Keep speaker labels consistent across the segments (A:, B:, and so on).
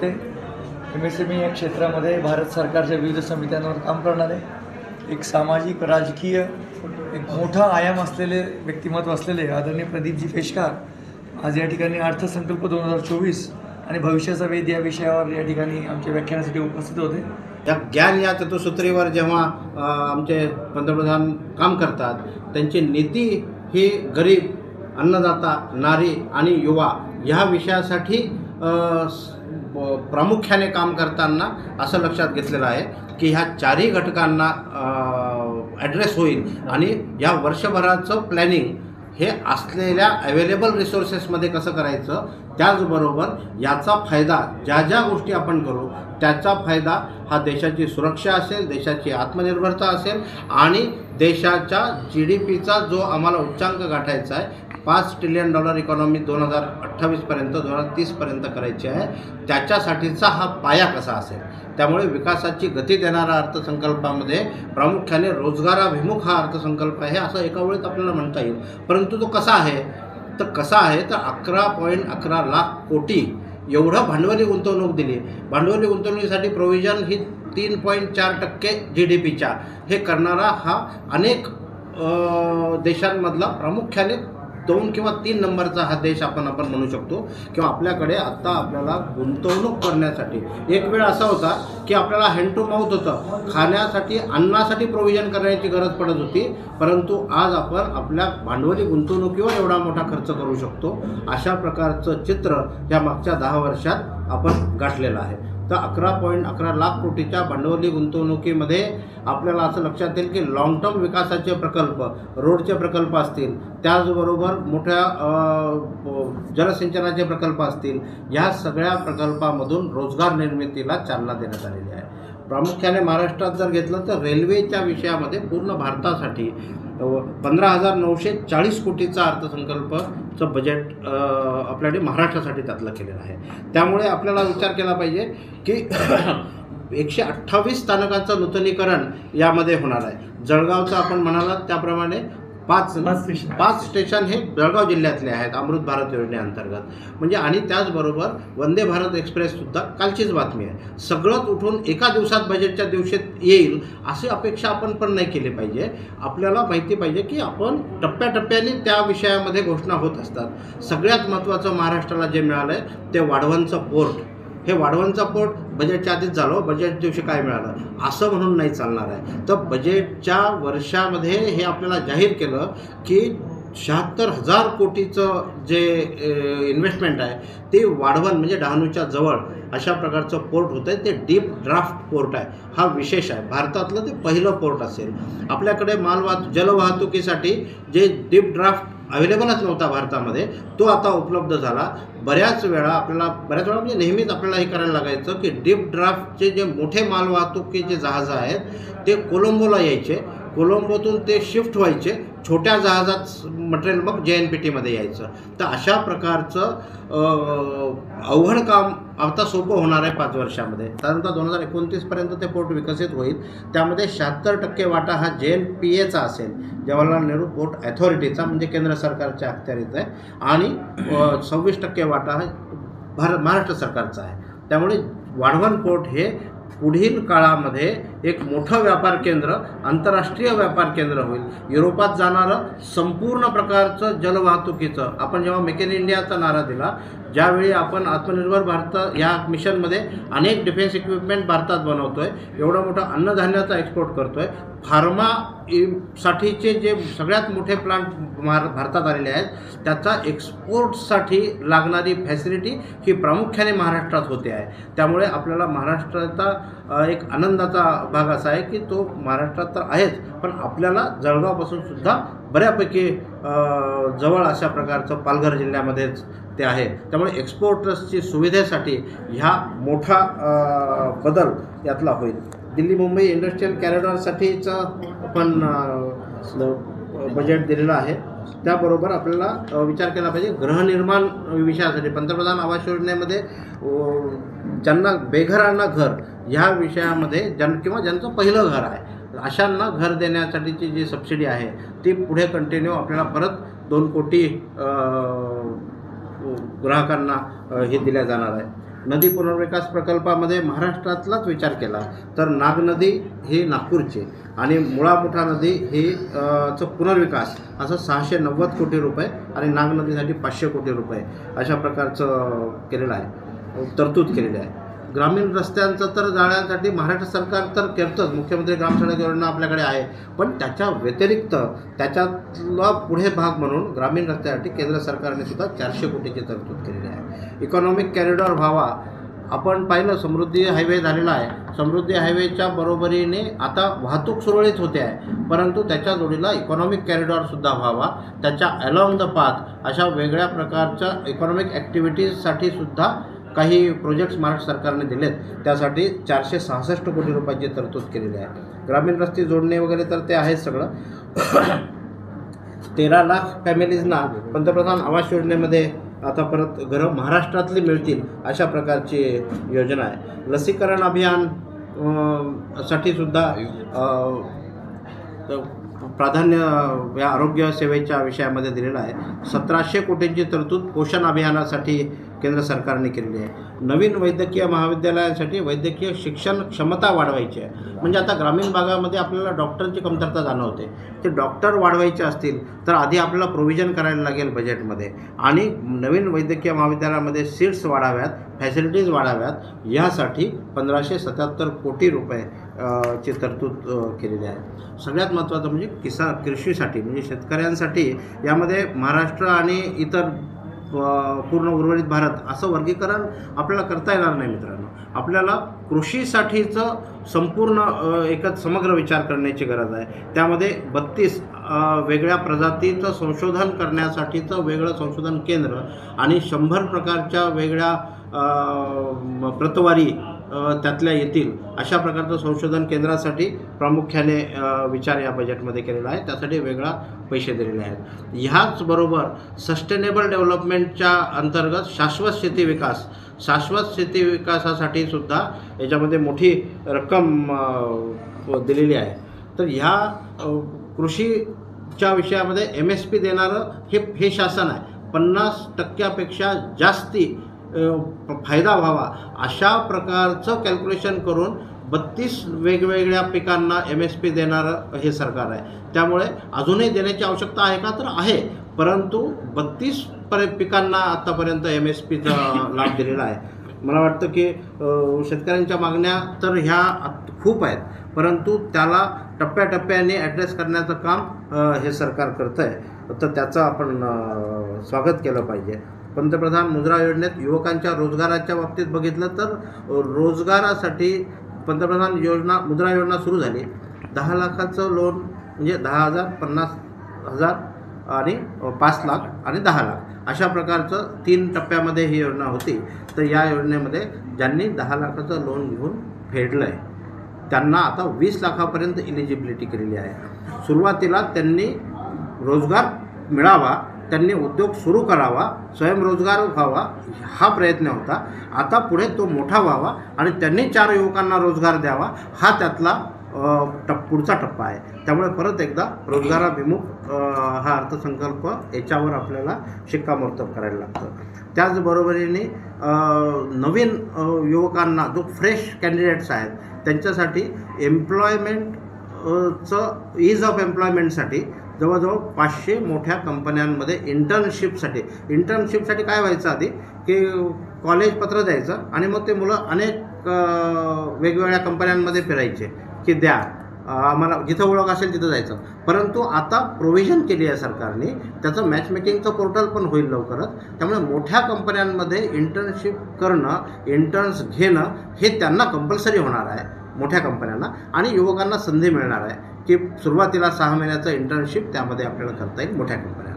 A: ते M S M E या क्षेत्रामध्ये भारत सरकारच्या विविध समित्यांवर काम करणारे एक सामाजिक राजकीय एक मोठा आयाम असलेले व्यक्तिमत्व असलेले आदरणीय प्रदीपजी पेशकार आज या ठिकाणी अर्थसंकल्प दोन हजार चोवीस आणि भविष्याचा वेध या विषयावर या ठिकाणी आमच्या व्याख्यानासाठी उपस्थित होते.
B: त्या ज्ञान या तत्वसूत्रीवर जेव्हा आमचे पंतप्रधान काम करतात त्यांची नीती ही गरीब अन्नदाता नारी आणि युवा ह्या विषयासाठी प्रामुख्याने काम करताना असं लक्षात घेतलेलं आहे की ह्या चारही घटकांना ॲड्रेस होईल आणि या वर्षभराचं प्लॅनिंग हे असलेल्या अवेलेबल रिसोर्सेसमध्ये कसं करायचं? त्याचबरोबर याचा फायदा ज्या ज्या गोष्टी आपण करू त्याचा फायदा हा देशाची सुरक्षा असेल देशाची आत्मनिर्भरता असेल आणि देशाच्या जी डी पीचा जो आम्हाला उच्चांक गाठायचा आहे पाच ट्रिलियन डॉलर इकॉनॉमी दोन हजार अठ्ठावीसपर्यंत दोन हजार तीसपर्यंत करायची आहे. त्याच्यासाठीचा हा पाया कसा असेल? त्यामुळे विकासाची गती देणारा अर्थसंकल्पामध्ये प्रामुख्याने रोजगाराभिमुख हा अर्थसंकल्प आहे असं एका वेळेत आपल्याला म्हणता येईल. परंतु तो कसा आहे? तर कसा आहे? तर अकरा पॉईंट अकरा लाख कोटी एवढं भांडवली गुंतवणूक दिली. भांडवली गुंतवणुकीसाठी प्रोव्हिजन ही तीन पॉईंट चार टक्के जी डी पीच्या हे करणारा हा अनेक देशांमधला प्रामुख्याने दोन किंवा तीन नंबरचा हा देश आपण आपण म्हणू शकतो किंवा आपल्याकडे आत्ता आपल्याला गुंतवणूक करण्यासाठी. एक वेळ असा होता की आपल्याला हँड टू माउथ होतं. खाण्यासाठी अन्नासाठी प्रोव्हिजन करण्याची गरज पडत होती. परंतु आज आपण आपल्या भांडवली गुंतवणुकीवर एवढा मोठा खर्च करू शकतो. अशा प्रकारचं चित्र या मागच्या दहा वर्षात आपण गाठलेलं आहे. तर अकरा पॉईंट अकरा लाख कोटीच्या भांडवली गुंतवणुकीमध्ये आपल्याला असं लक्षात येईल की लाँग टर्म विकासाचे प्रकल्प रोडचे प्रकल्प असतील. त्याचबरोबर मोठ्या जलसिंचनाचे प्रकल्प असतील. या सगळ्या प्रकल्पामधून रोजगार निर्मितीला चालना देण्यात आलेली आहे. प्रामुख्याने महाराष्ट्रात जर घेतलं तर रेल्वेच्या विषयामध्ये पूर्ण भारतासाठी पंधरा हजार नऊशे चाळीस कोटीचा अर्थसंकल्पचं बजेट आपल्याकडे महाराष्ट्रासाठी त्यातलं केलेलं आहे. त्यामुळे आपल्याला विचार केला पाहिजे की एकशे अठ्ठावीस स्थानकांचं नूतनीकरण यामध्ये होणार आहे. जळगावचं आपण म्हणालात त्याप्रमाणे पाच
A: पाच स्टेशन.
B: पाच स्टेशन हे जळगाव जिल्ह्यातले आहेत अमृत भारत योजनेअंतर्गत म्हणजे आणि त्याचबरोबर वंदे भारत एक्सप्रेससुद्धा कालचीच बातमी आहे. सगळंच उठून एका दिवसात बजेटच्या दिवशीत येईल अशी अपेक्षा आपण पण नाही केली पाहिजे. आपल्याला माहिती पाहिजे की आपण टप्प्याटप्प्याने त्या विषयामध्ये घोषणा होत असतात. सगळ्यात महत्त्वाचं महाराष्ट्राला जे मिळालं आहे ते वाढवणचं पोर्ट हे वाढवणचा पोर्ट बजेटच्या आधीच झालं बजेट दिवशी काय मिळालं? असं म्हणून नाही चालणार आहे. तर बजेटच्या वर्षामध्ये हे आपल्याला जाहीर केलं की शहात्तर हजार कोटीचं जे इन्व्हेस्टमेंट आहे ते वाढवण म्हणजे डहाणूच्या जवळ अशा प्रकारचं पोर्ट होतं आहे ते डीप ड्राफ्ट पोर्ट आहे. हा विशेष आहे. भारतातलं ते पहिलं पोर्ट असेल. आपल्याकडे मालवाहतूक जलवाहतुकीसाठी जे डीप ड्राफ्ट अवेलेबलच नव्हता भारतामध्ये. तो आता उपलब्ध झाला. बऱ्याच वेळा आपल्याला बऱ्याच वेळा म्हणजे नेहमीच आपल्याला हे करायला लागायचं की डीप ड्राफ्टचे जे मोठे मालवाहतुकीचे जहाजं आहेत ते कोलंबोला यायचे. कोलंबोतून ते शिफ्ट व्हायचे छोट्या जहाजात मटेरियल मग जे एन पी टीमध्ये यायचं. तर अशा प्रकारचं अवघड काम आता सोपं होणार आहे पाच वर्षामध्ये. साधारणतः दोन हजार एकोणतीसपर्यंत ते पोर्ट विकसित होईल. त्यामध्ये शहात्तर टक्के वाटा हा जे एन पी एचा असेल जवाहरलाल नेहरू पोर्ट अथॉरिटीचा म्हणजे केंद्र सरकारच्या अखत्यारीत आहे. आणि सव्वीस टक्के वाटा हा भारत महाराष्ट्र सरकारचा आहे. त्यामुळे वाढवण पोर्ट हे पुढील काळामध्ये एक मोठं व्यापार केंद्र आंतरराष्ट्रीय व्यापार केंद्र होईल. युरोपात जाणारं संपूर्ण प्रकारचं जलवाहतुकीचं आपण जेव्हा मेक इन इंडियाचा नारा दिला ज्यावेळी आपण आत्मनिर्भर भारत या मिशनमध्ये अनेक डिफेन्स इक्विपमेंट भारतात बनवतोय एवढा मोठा अन्नधान्याचा एक्सपोर्ट करतोय फार्मा साठीचे जे सगळ्यात मोठे प्लांट मार भारतात आलेले आहेत त्याचा एक्सपोर्टसाठी लागणारी फॅसिलिटी ही प्रामुख्याने महाराष्ट्रात होते आहे. त्यामुळे आपल्याला महाराष्ट्राचा एक आनंदाचा भाग असा आहे की तो महाराष्ट्रात तर आहेच पण आपल्याला जळगावपासून सुद्धा बऱ्यापैकी जवळ अशा प्रकारचं पालघर जिल्ह्यामध्येच ते आहे. त्यामुळे एक्सपोर्टर्सची सुविधेसाठी ह्या मोठा बदल यातला होईल. दिल्ली मुंबई इंडस्ट्रीयल कॅरिडॉरसाठीचं पण बजेट दिलेलं आहे. त्याबरोबर आपल्याला विचार केला पाहिजे गृहनिर्माण विषयासाठी. पंतप्रधान आवास योजनेमध्ये ज्यांना बेघरांना घर ह्या विषयामध्ये ज्यां किंवा ज्यांचं पहिलं घर आहे अशांना घर देण्यासाठीची जी सबसिडी आहे ती पुढे कंटिन्यू आपल्याला परत दोन कोटी ग्राहकांना हे दिल्या जाणार आहे. नदी पुनर्विकास प्रकल्पामध्ये महाराष्ट्रातलाच विचार केला तर नाग नदी ही नागपूरची आणि मुळामुठा नदी ही चं पुनर्विकास असं सहाशे नव्वद कोटी रुपये आणि नाग नदीसाठी पाचशे कोटी रुपये अशा प्रकारचं केलेलं आहे तरतूद केलेली आहे. ग्रामीण रस्त्यांचं तर जाण्यासाठी महाराष्ट्र सरकार तर करतंच. मुख्यमंत्री ग्रामसडक योजना आपल्याकडे आहे. पण त्याच्या व्यतिरिक्त त्याच्यातला पुढे भाग म्हणून ग्रामीण रस्त्यासाठी केंद्र सरकारने सुद्धा चारशे कोटीची तरतूद केलेली आहे. इकॉनॉमिक कॅरिडॉर व्हावा. आपण पाहिलं समृद्धी हायवे झालेला आहे. समृद्धी हायवेच्या बरोबरीने आता वाहतूक सुरळीत होते आहे. परंतु त्याच्या जोडीला इकॉनॉमिक कॅरिडॉरसुद्धा व्हावा. त्याच्या अलॉंग द पाथ अशा वेगळ्या प्रकारच्या इकॉनॉमिक ॲक्टिव्हिटीजसाठी सुद्धा काही प्रोजेक्ट्स महाराष्ट्र सरकारने दिलेत त्यासाठी चारशे सहासष्ट कोटी रुपयाची तरतूद केलेली आहे. ग्रामीण रस्ते जोडणे वगैरे तर ते आहेच सगळं. तेरा लाख फॅमिलीजना पंतप्रधान आवास योजनेमध्ये आता परत घरं महाराष्ट्रातली मिळतील अशा प्रकारची योजना आहे. लसीकरण अभियानसाठी सुद्धा प्राधान्य या आरोग्य सेवेच्या विषयामध्ये दिलेलं आहे. सतराशे कोटींची तरतूद पोषण अभियानासाठी केंद्र सरकारने केलेली आहे. नवीन वैद्यकीय महाविद्यालयांसाठी वैद्यकीय शिक्षण क्षमता वाढवायची आहे. म्हणजे आता ग्रामीण भागामध्ये आपल्याला डॉक्टरची कमतरता जाणवते. ते डॉक्टर वाढवायचे असतील तर आधी आपल्याला प्रोव्हिजन करायला लागेल बजेटमध्ये आणि नवीन वैद्यकीय महाविद्यालयामध्ये सीट्स वाढाव्यात फॅसिलिटीज वाढाव्यात यासाठी पंधराशे सत्याहत्तर कोटी रुपये ची तरतूद केलेली आहे. सगळ्यात महत्त्वाचं म्हणजे किसा कृषीसाठी म्हणजे शेतकऱ्यांसाठी यामध्ये महाराष्ट्र आणि इतर पूर्ण उर्वरित भारत असं वर्गीकरण आपल्याला करता येणार नाही मित्रांनो. आपल्याला कृषीसाठीचं संपूर्ण एकच समग्र विचार करण्याची गरज आहे. त्यामध्ये बत्तीस वेगळ्या प्रजातीचं संशोधन करण्यासाठीचं वेगळं संशोधन केंद्र आणि शंभर प्रकारच्या वेगळ्या प्रतवारी त्यातल्या येतील अशा प्रकारचं संशोधन केंद्रासाठी प्रामुख्याने विचार या बजेटमध्ये केलेला आहे. त्यासाठी वेगळा पैसे दिलेले आहेत. ह्याचबरोबर सस्टेनेबल डेव्हलपमेंटच्या अंतर्गत शाश्वत शेती विकास शाश्वत शेती विकासासाठी सुद्धा याच्यामध्ये मोठी रक्कम दिलेली आहे. तर ह्या कृषीच्या विषयामध्ये एम एस पी देणारं हे हे शासन आहे. पन्नास टक्क्यापेक्षा जास्ती फायदा व्हावा. अशा प्रकारचं कॅल्क्युलेशन करून बत्तीस वेगवेगळ्या पिकांना एम एस पी देणारं हे सरकार आहे. त्यामुळे अजूनही देण्याची आवश्यकता आहे का? तर आहे. परंतु बत्तीस पर पिकांना आत्तापर्यंत एम एस पीचा लाभ दिलेला आहे. मला वाटतं की शेतकऱ्यांच्या मागण्या तर ह्या खूप आहेत परंतु त्याला टप्प्याटप्प्याने ॲड्रेस करण्याचं काम हे सरकार करतं आहे तर त्याचं आपण स्वागत केलं पाहिजे. पंतप्रधान मुद्रा योजनेत युवकांच्या रोजगाराच्या बाबतीत बघितलं तर रोजगारासाठी पंतप्रधान योजना मुद्रा योजना सुरू झाली. दहा लाखाचं लोन म्हणजे दहा हजार पन्नास हजार आणि पाच लाख आणि दहा लाख. अशा प्रकारचं तीन टप्प्यामध्ये ही योजना होती. तर या योजनेमध्ये ज्यांनी दहा लाखाचं लोन घेऊन फेडलं आहे त्यांना आता वीस लाखापर्यंत इलिजिबिलिटी केलेली आहे. सुरुवातीला त्यांनी रोजगार मिळावा त्यांनी उद्योग सुरू करावा स्वयंरोजगार व्हावा हा प्रयत्न होता. आता पुढे तो मोठा व्हावा आणि त्यांनी चार युवकांना रोजगार द्यावा हा त्यातला टप पुढचा टप्पा आहे. त्यामुळे परत एकदा रोजगाराभिमुख हा अर्थसंकल्प याच्यावर आपल्याला शिक्कामोर्तब करायला लागतं. त्याचबरोबरीने नवीन युवकांना जो फ्रेश कॅन्डिडेट्स आहेत त्यांच्यासाठी एम्प्लॉयमेंटचं ईज ऑफ एम्प्लॉयमेंटसाठी जवळजवळ पाचशे मोठ्या कंपन्यांमध्ये इंटर्नशिपसाठी इंटर्नशिपसाठी काय व्हायचं आधी? की कॉलेज पत्र द्यायचं आणि मग ते मुलं अनेक वेगवेगळ्या कंपन्यांमध्ये फिरायचे. की द्या. आम्हाला जिथं ओळख असेल तिथं जायचं. परंतु आता प्रोव्हिजन केली आहे सरकारने. त्याचं मॅचमेकिंगचं पोर्टल पण होईल लवकरच. त्यामुळे मोठ्या कंपन्यांमध्ये इंटर्नशिप करणं इंटर्न्स घेणं हे त्यांना कंपल्सरी होणार आहे. मोठ्या कंपन्यांना आणि युवकांना संधी मिळणार आहे की सुरुवातीला सहा महिन्याचं इंटर्नशिप त्यामध्ये आपल्याला करता येईल मोठ्या कंपन्यांमध्ये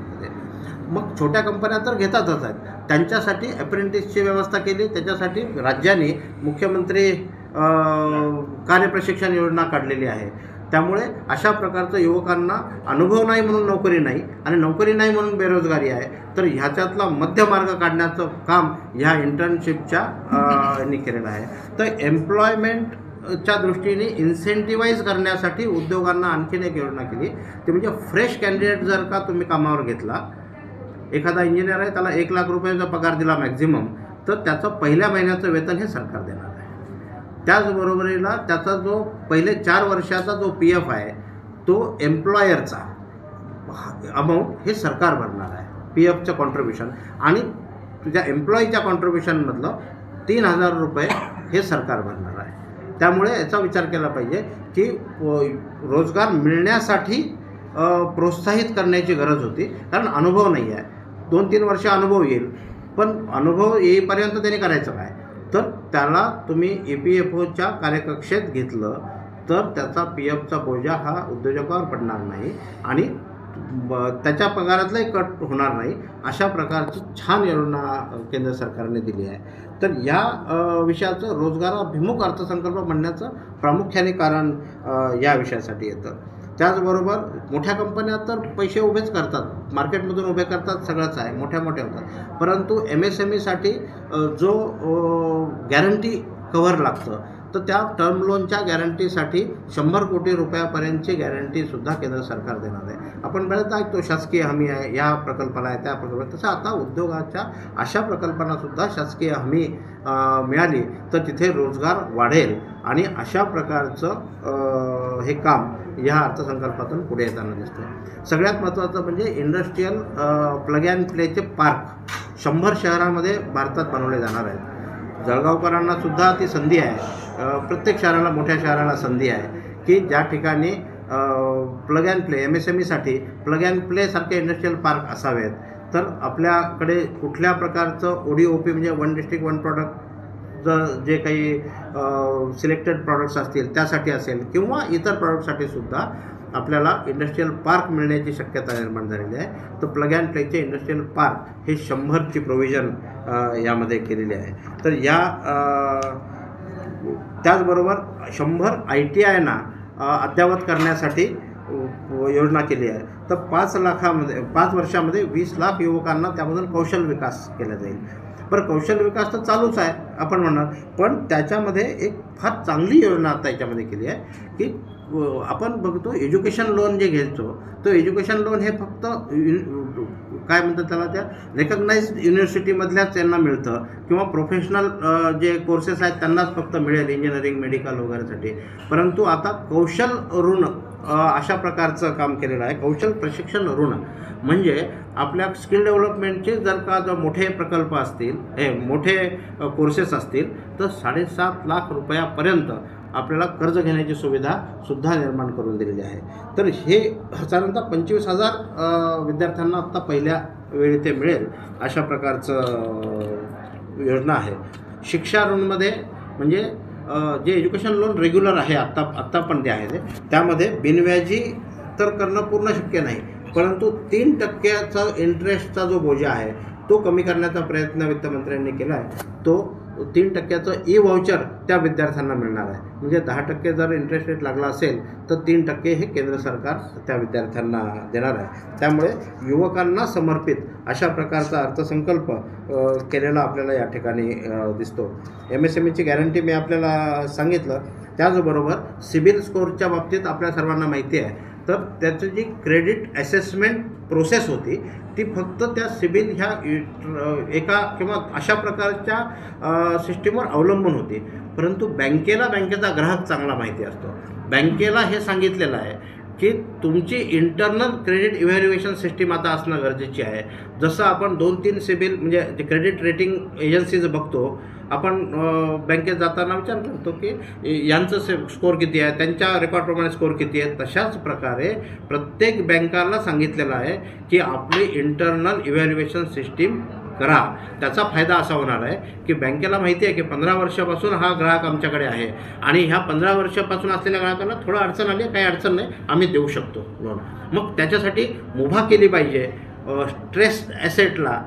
B: मग छोट्या कंपन्या तर घेतातच आहेत. त्यांच्यासाठी अप्रेंटिसची व्यवस्था केली. त्याच्यासाठी राज्याने मुख्यमंत्री कार्यप्रशिक्षण योजना काढलेली आहे. त्यामुळे अशा प्रकारचं युवकांना अनुभव नाही म्हणून नोकरी नाही आणि नोकरी नाही म्हणून बेरोजगारी आहे तर ह्याच्यातला मध्यमार्ग काढण्याचं काम ह्या इंटर्नशिपच्या यांनी केलेलं आहे. तर एम्प्लॉयमेंट च्या दृष्टीने इन्सेंटिवाईज करण्यासाठी उद्योगांना आणखीन एक योजना केली. ती म्हणजे फ्रेश कॅन्डिडेट जर का तुम्ही कामावर घेतला एखादा इंजिनियर आहे त्याला एक लाख रुपयाचा पगार दिला मॅक्झिमम तर त्याचं पहिल्या महिन्याचं वेतन हे सरकार देणार आहे. त्याचबरोबरीला त्याचा जो पहिले चार वर्षाचा जो पी एफ आहे तो एम्प्लॉयरचा अमाऊंट हे सरकार भरणार आहे. पी एफचं कॉन्ट्रीब्युशन आणि तुझ्या एम्प्लॉईच्या कॉन्ट्रीब्युशनमधलं तीन हजार रुपये हे सरकार भरणार आहे. त्यामुळे याचा विचार केला पाहिजे की रोजगार मिळण्यासाठी प्रोत्साहित करण्याची गरज होती. कारण अनुभव नाही आहे दोन तीन वर्ष अनुभव येईल. पण अनुभव येईपर्यंत त्याने करायचं काय? तर त्याला तुम्ही ई पी एफ ओच्या कार्यकक्षेत घेतलं तर त्याचा पी एफचा बोजा हा उद्योजकावर पडणार नाही आणि त्याच्या पगारातलाही कट होणार नाही. अशा प्रकारची छान योजना केंद्र सरकारने दिली आहे. तर या विषयाचं रोजगाराभिमुख अर्थसंकल्प म्हणण्याचं प्रामुख्याने कारण या विषयासाठी येतं. त्याचबरोबर मोठ्या कंपन्या तर पैसे उभेच करतात. मार्केटमधून उभे करतात सगळंच आहे. मोठ्या मोठ्या होतात. परंतु एम एस एम ईसाठी जो गॅरंटी कव्हर लागतं तर त्या टर्म लोनच्या गॅरंटीसाठी शंभर कोटी रुपयापर्यंतची गॅरंटीसुद्धा केंद्र सरकार देणार आहे. आपण बरेचदा ऐकतो शासकीय हमी आहे या प्रकल्पाला आहे त्या प्रकल्पाला तसं आता उद्योगाच्या अशा प्रकल्पांनासुद्धा शासकीय हमी मिळाली तर तिथे रोजगार वाढेल. आणि अशा प्रकारचं हे काम या अर्थसंकल्पातून पुढे येताना दिसतं सगळ्यात महत्त्वाचं म्हणजे इंडस्ट्रीयल प्लग अँड प्लेचे पार्क शंभर शहरामध्ये भारतात बनवले जाणार आहेत. जळगावकरांना सुद्धा ती संधी आहे. प्रत्येक शहराला मोठ्या शहराला संधी आहे की ज्या ठिकाणी plug and play M S M ईसाठी plug and प्लेसारखे इंडस्ट्रीयल पार्क असावेत. तर आपल्याकडे कुठल्या प्रकारचं ओ डी ओ पी म्हणजे वन डिस्ट्रिक्ट वन प्रॉडक्ट जर जे काही सिलेक्टेड प्रॉडक्ट्स असतील त्यासाठी असेल किंवा इतर प्रॉडक्टसाठी सुद्धा आपल्याला इंडस्ट्रीयल पार्क मिळण्याची शक्यता निर्माण झालेली आहे. तर प्लग अँड प्लेचे इंडस्ट्रीयल पार्क हे शंभरची प्रोव्हिजन यामध्ये केलेली आहे. तर या त्याचबरोबर शंभर आय टी आयना अद्ययावत करण्यासाठी योजना केली आहे. तर पाच लाखामध्ये पाच वर्षामध्ये वीस लाख युवकांना त्यामधून कौशल विकास केला जाईल. बरं कौशल्य विकास तर चालूच आहे आपण म्हणणार. पण त्याच्यामध्ये एक फार चांगली योजना आता याच्यामध्ये केली आहे की आपण बघतो एज्युकेशन लोन जे घ्यायचो तो एज्युकेशन लोन हे फक्त काय म्हणतात त्याला त्या? रेकग्नाइज्ड युनिव्हर्सिटीमधल्याच त्यांना मिळतं. किंवा प्रोफेशनल जे कोर्सेस आहेत त्यांनाच फक्त मिळेल इंजिनिअरिंग मेडिकल वगैरेसाठी. परंतु आता कौशल ऋण अशा प्रकारचं काम केलेलं आहे. कौशल प्रशिक्षण ऋण. म्हणजे आपल्या स्किल डेव्हलपमेंटचे जर का जर मोठे प्रकल्प असतील हे मोठे कोर्सेस असतील तर साडेसात लाख रुपयापर्यंत आपल्याला कर्ज घेण्याची सुविधा सुद्धा निर्माण करून दिलेली आहे. तर हे साधारणतः पंचवीस हजार विद्यार्थ्यांना आत्ता पहिल्या वेळी ते मिळेल अशा प्रकारचं योजना आहे. शिक्षा ऋणमध्ये म्हणजे जे एज्युकेशन लोन रेग्युलर आहे आत्ता आत्ता पण ते आहे ते त्यामध्ये बिनव्याजी तर करणं पूर्ण शक्य नाही. परंतु तीन टक्क्याचा इंटरेस्टचा जो बोजा आहे तो कमी करण्याचा प्रयत्न वित्तमंत्र्यांनी केला आहे तो तीन टक्क्याचं ई वाउचर त्या विद्यार्थ्यांना मिळणार आहे. म्हणजे दहा टक्के जर इंटरेस्ट रेट लागला असेल तर तीन टक्के हे केंद्र सरकार त्या विद्यार्थ्यांना देणार आहे. त्यामुळे युवकांना समर्पित अशा प्रकारचा अर्थसंकल्प केलेला आपल्याला या ठिकाणी दिसतो. एम एस एम ईची गॅरंटी मी आपल्याला सांगितलं. त्याचबरोबर सिबिल स्कोअरच्या बाबतीत आपल्या सर्वांना माहिती आहे. तर त्याचं जी क्रेडिट असेसमेंट प्रोसेस होती ती फक्त त्या सिबिल ह्या एका किंवा अशा प्रकारच्या सिस्टीमवर अवलंबून होती. परंतु बँकेला बँकेचा ग्राहक चांगला माहिती असतो. बँकेला हे सांगितलेलं आहे की तुमची इंटरनल क्रेडिट इव्हॅल्युएशन सिस्टीम आता असणं गरजेची आहे. जसं आपण दोन तीन सिबिल म्हणजे जे क्रेडिट रेटिंग एजन्सीज बघतो आपण बँकेत जाताना विचार करतो की यांचं से स्कोअर किती आहे त्यांच्या रेकॉर्डप्रमाणे स्कोअर किती आहे तशाच प्रकारे प्रत्येक बँकाला सांगितलेलं आहे की आपली इंटरनल इव्हॅल्युएशन सिस्टीम करा. त्याचा फायदा असा होणार आहे की बँकेला माहिती आहे की पंधरा वर्षापासून हा ग्राहक आमच्याकडे आहे. आणि ह्या पंधरा वर्षापासून असलेल्या ग्राहकांना थोडं अडचण आली काही अडचण नाही आम्ही देऊ शकतो. लोन मग त्याच्यासाठी मुभा केली पाहिजे. स्ट्रेस ॲसेटला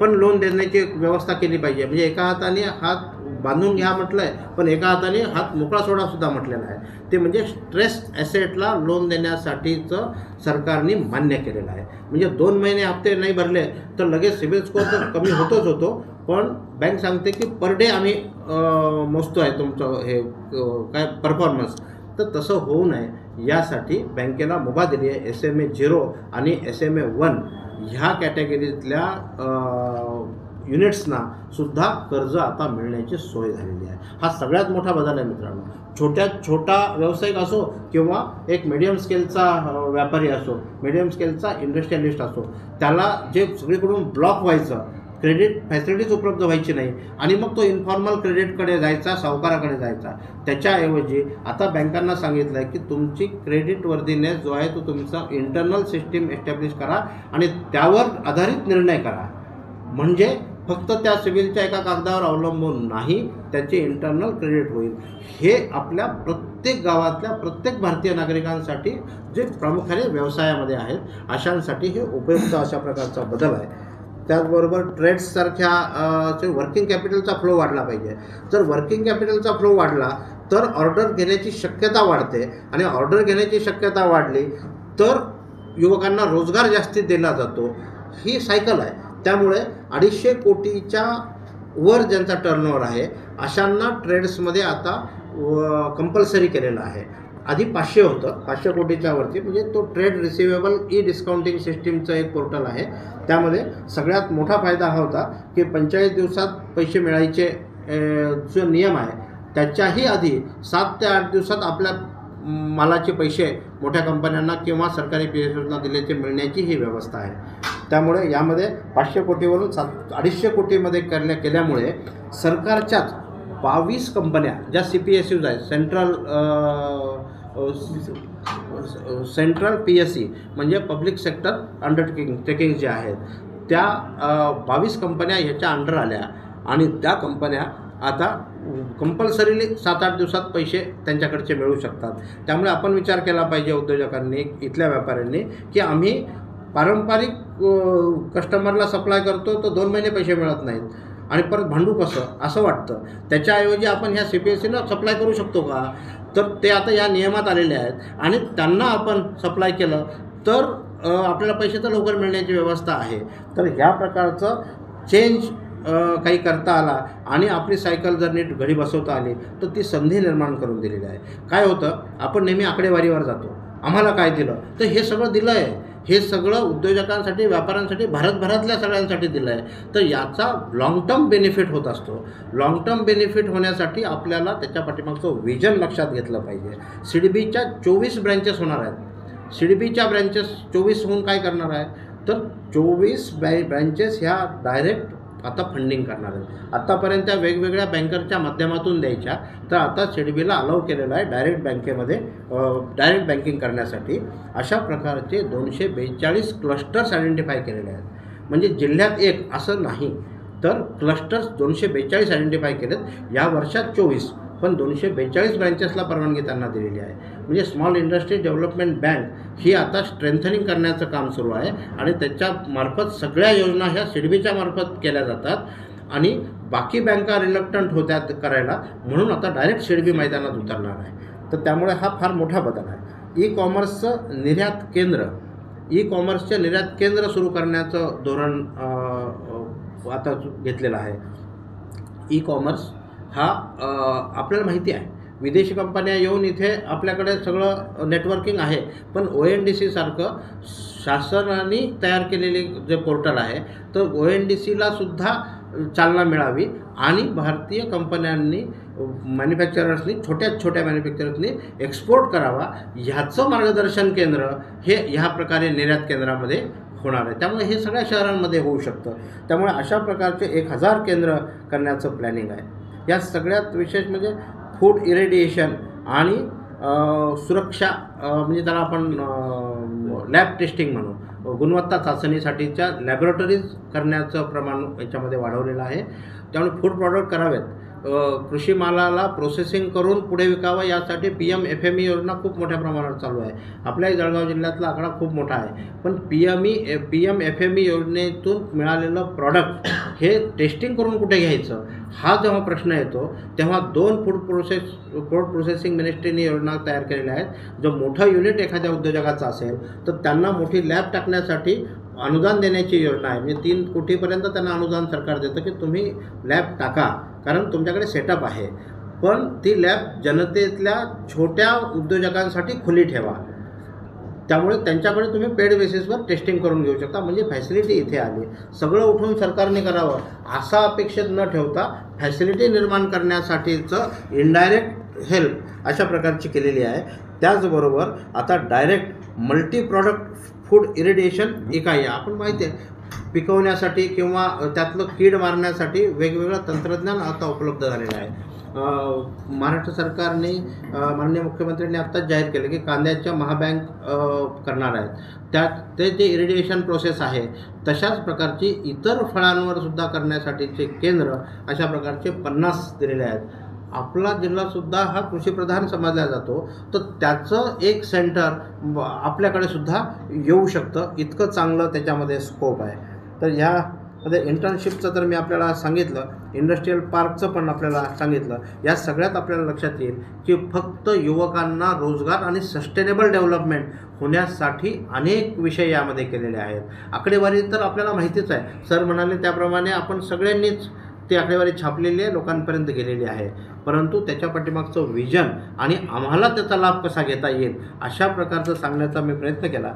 B: पण लोन देण्याची व्यवस्था केली पाहिजे. म्हणजे एका हाताने हात बांधून घ्या म्हटलं आहे पण एका हाताने हात मोकळा सोडासुद्धा म्हटलेला आहे. ते म्हणजे स्ट्रेस ॲसेटला लोन देण्यासाठीचं सरकारने मान्य केलेलं आहे. म्हणजे दोन महिने हप्ते नाही भरले तर लगेच सिबिल स्कोअर तर कमी होतोच होतो पण बँक सांगते की पर डे आम्ही मोजतो आहे तुमचं हे काय परफॉर्मन्स तर तसं होऊ नये. यासाठी बँकेला मुभा दिली आहे. एस एम ए झिरो आणि एस एम ए वन ह्या कॅटेगरीतल्या युनिट्सना सुद्धा कर्ज आता मिळण्याची सोय झालेली आहे. हा सगळ्यात मोठा बदल आहे मित्रांनो. छोट्यात छोटा व्यावसायिक असो किंवा एक मिडियम स्केलचा व्यापारी असो मिडियम स्केलचा इंडस्ट्रियलिस्ट असो त्याला जे सगळीकडून ब्लॉक व्हायचं क्रेडिट फॅसिलिटीज उपलब्ध व्हायची नाही आणि मग तो इन्फॉर्मल क्रेडिटकडे जायचा सावकाराकडे जायचा त्याच्याऐवजी आता बँकांना सांगितलं आहे की तुमची क्रेडिट वर्दीनेस जो आहे तो तुमचा इंटरनल सिस्टीम एस्टॅब्लिश करा आणि त्यावर आधारित निर्णय करा. म्हणजे फक्त त्या सिव्हिलच्या एका कागदावर अवलंबून नाही त्यांचे इंटरनल क्रेडिट होईल. हे आपल्या प्रत्येक गावातल्या प्रत्येक भारतीय नागरिकांसाठी जे प्रामुख्याने व्यवसायामध्ये आहेत अशांसाठी हे उपयुक्त अशा प्रकारचा बदल आहे. त्याचबरोबर ट्रेड्ससारख्या जे वर्किंग कॅपिटलचा फ्लो वाढला पाहिजे. जर वर्किंग कॅपिटलचा फ्लो वाढला तर ऑर्डर घेण्याची शक्यता वाढते आणि ऑर्डर घेण्याची शक्यता वाढली तर युवकांना रोजगार जास्तीत दिला जातो. ही सायकल आहे. त्यामुळे अडीचशे कोटीच्या वर ज्यांचा टर्नओव्हर आहे अशांना ट्रेड्समध्ये आता कंपल्सरी केलेलं आहे. आधी पाचशे होतं पाचशे कोटीच्या वरती. म्हणजे तो ट्रेड रिसिवेबल ई डिस्काउंटिंग सिस्टीमचं एक पोर्टल आहे. त्यामध्ये सगळ्यात मोठा फायदा हा होता की पंचेचाळीस दिवसात पैसे मिळायचे जो नियम आहे त्याच्याही आधी सात ते आठ दिवसात आपल्या मालाचे पैसे मोठ्या कंपन्यांना किंवा सरकारी पी एस योजना दिल्याचे मिळण्याची ही व्यवस्था आहे. त्यामुळे यामध्ये पाचशे कोटीवरून सात अडीचशे कोटीमध्ये करण्या केल्यामुळे सरकारच्याच बावीस कंपन्या ज्या सी पी एस यूज आहेत central central P S C म्हणजे पब्लिक सेक्टर अंडरटेकिंग टेकिंग जे आहेत त्या बावीस कंपन्या ह्याच्या अंडर आल्या आणि त्या कंपन्या आता कंपल्सरीली सात आठ दिवसात पैसे त्यांच्याकडचे मिळू शकतात. त्यामुळे आपण विचार केला पाहिजे उद्योजकांनी इथल्या व्यापाऱ्यांनी की आम्ही पारंपरिक कस्टमरला सप्लाय करतो तर दोन महिने पैसे मिळत नाहीत. आणि परत भांडू कसं? असं वाटतं. त्याच्याऐवजी आपण ह्या सी पी एस सीला सप्लाय करू शकतो का? तर ते आता या नियमात आलेले आहेत. आणि त्यांना आपण सप्लाय केलं तर आपल्याला पैसे तर लवकर मिळण्याची व्यवस्था आहे. तर ह्या प्रकारचं चेंज काही करता आला आणि आपली सायकल जर नीट घडी बसवता आली तर ती संधी निर्माण करून दिलेली आहे. काय होतं? आपण नेहमी आकडेवारीवर जातो. आम्हाला काय दिलं? तर हे सगळं दिलं आहे हे सगळं उद्योजकांसाठी व्यापाऱ्यांसाठी भारतभरातल्या सगळ्यांसाठी दिलं आहे तर याचा लाँग टर्म बेनिफिट होत असतो. लाँग टर्म बेनिफिट होण्यासाठी आपल्याला त्याच्या पाठीमागचं विजन लक्षात घेतलं पाहिजे. सी डी बीच्या चोवीस ब्रँचेस होणार आहेत. सी डी बीच्या ब्रँचेस चोवीस होऊन काय करणार आहे तर चोवीस ब्रॅ ब्रँचेस ह्या डायरेक्ट आता फंडिंग करणार आहेत. आत्तापर्यंत त्या वेगवेगळ्या बँकरच्या माध्यमातून द्यायच्या. तर आता सिडबीला अलाव केलेलं आहे डायरेक्ट बँकेमध्ये डायरेक्ट बँकिंग करण्यासाठी. अशा प्रकारचे दोनशे बेचाळीस क्लस्टर्स आयडेंटिफाय केलेले आहेत. म्हणजे जिल्ह्यात एक असं नाही तर क्लस्टर्स दोनशे बेचाळीस आयडेंटिफाय केलेत. या वर्षात चोवीस. पण दोनशे बेचाळीस ब्रँचेसला परवानगी त्यांना दिलेली आहे. म्हणजे स्मॉल इंडस्ट्री डेव्हलपमेंट बँक ही आता स्ट्रेंथनिंग करण्याचं काम सुरू आहे आणि त्याच्या मार्फत सगळ्या योजना ह्या सिडबीच्या मार्फत केल्या जातात आणि बाकी बँका रिलक्टंट होत्या करायला म्हणून आता डायरेक्ट सिडबी मैदानात उतरणार आहे. तर त्यामुळे हा फार मोठा बदल आहे. ई कॉमर्सचं निर्यात केंद्र ई कॉमर्सचे निर्यात केंद्र सुरू करण्याचं धोरण आता घेतलेलं आहे. ई कॉमर्स हा आपल्याला माहिती आहे. विदेशी कंपन्या येऊन इथे आपल्याकडे सगळं नेटवर्किंग आहे. पण ओ एन डी सीसारखं शासनाने तयार केलेले जे पोर्टल आहे तर ओ एन डी सीला सुद्धा चालना मिळावी आणि भारतीय कंपन्यांनी मॅन्युफॅक्चरर्सनी छोट्या छोट्या मॅन्युफॅक्चरर्सनी एक्सपोर्ट करावा. ह्याचं मार्गदर्शन केंद्र हे ह्या प्रकारे निर्यात केंद्रामध्ये होणार आहे. त्यामुळे हे सगळ्या शहरांमध्ये होऊ शकतं. त्यामुळे अशा प्रकारचे एक हजार केंद्र करण्याचं प्लॅनिंग आहे. या सगळ्यात विशेष म्हणजे फूड इरेडिएशन आणि सुरक्षा म्हणजे त्याला आपण लॅब टेस्टिंग म्हणू. गुणवत्ता चाचणीसाठीच्या लॅबोरेटरीज करण्याचं प्रमाण याच्यामध्ये वाढवलेलं आहे. त्यामुळे फूड प्रॉडक्ट करावेत. कृषी मालाला प्रोसेसिंग करून पुढे विकावं यासाठी P M F M E योजना खूप मोठ्या प्रमाणात चालू आहे. आपल्याही जळगाव जिल्ह्यातला आकडा खूप मोठा आहे. पण P M E P M F M E योजनेतून मिळालेलं प्रॉडक्ट हे टेस्टिंग करून कुठे घ्यायचं? हा जेव्हा प्रश्न येतो तेव्हा दोन फूड प्रोसेस फूड प्रोसेसिंग मिनिस्ट्रीने योजना तयार केलेल्या आहेत. जो मोठं युनिट एखाद्या उद्योजकाचं असेल तर त्यांना मोठी लॅब टाकण्यासाठी अनुदान देण्याची योजना आहे. म्हणजे तीन कोटीपर्यंत त्यांना अनुदान सरकार देतं की तुम्ही लॅब टाका. कारण तुमच्याकडे सेटअप आहे. पण ती लॅब जनतेतल्या छोट्या उद्योजकांसाठी खुली ठेवा. त्यामुळे त्यांच्याकडे तुम्ही पेड बेसिसवर टेस्टिंग करून घेऊ शकता. म्हणजे फॅसिलिटी इथे आली. सगळं उठून सरकारने करावं. असा अपेक्षित न ठेवता फॅसिलिटी निर्माण करण्यासाठीचं इनडायरेक्ट हेल्प अशा प्रकारची केलेली आहे. त्याचबरोबर आता direct multi product food irradiation इकाई आहे. आपण माहिती आहे पिकवण्यासाठी किंवा त्यातलं कीड मारण्यासाठी वेगवेगळं तंत्रज्ञान आता उपलब्ध झालेलं आहे. महाराष्ट्र सरकारने माननीय मुख्यमंत्र्यांनी आत्ताच जाहीर केलं की कांद्याच्या महाबँक करणार आहेत. त्यात ते जे इरिडिएशन प्रोसेस आहे तशाच प्रकारची इतर फळांवर सुद्धा करण्यासाठीचे केंद्र अशा प्रकारचे पन्नास दिलेले आहेत. आपला जिल्हासुद्धा हा कृषीप्रधान समजला जातो. तर त्याचं एक सेंटर आपल्याकडे सुद्धा येऊ शकतं. इतकं चांगलं त्याच्यामध्ये स्कोप आहे. तर ह्या म्हणजे इंटर्नशिपचं तर मी आपल्याला सांगितलं इंडस्ट्रीयल पार्कचं पण आपल्याला सांगितलं. या सगळ्यात आपल्याला लक्षात येईल की फक्त युवकांना रोजगार आणि सस्टेनेबल डेव्हलपमेंट होण्यासाठी अनेक विषय यामध्ये केलेले आहेत. आकडेवारी तर आपल्याला माहितीच आहे. सर म्हणाले त्याप्रमाणे आपण सगळ्यांनीच ती आकडेवारी छापलेली आहे लोकांपर्यंत गेलेली आहे. परंतु त्याच्या पाठीमागचं विजन आणि आम्हाला त्याचा लाभ कसा घेता येईल अशा प्रकारचं सांगण्याचा मी प्रयत्न केला.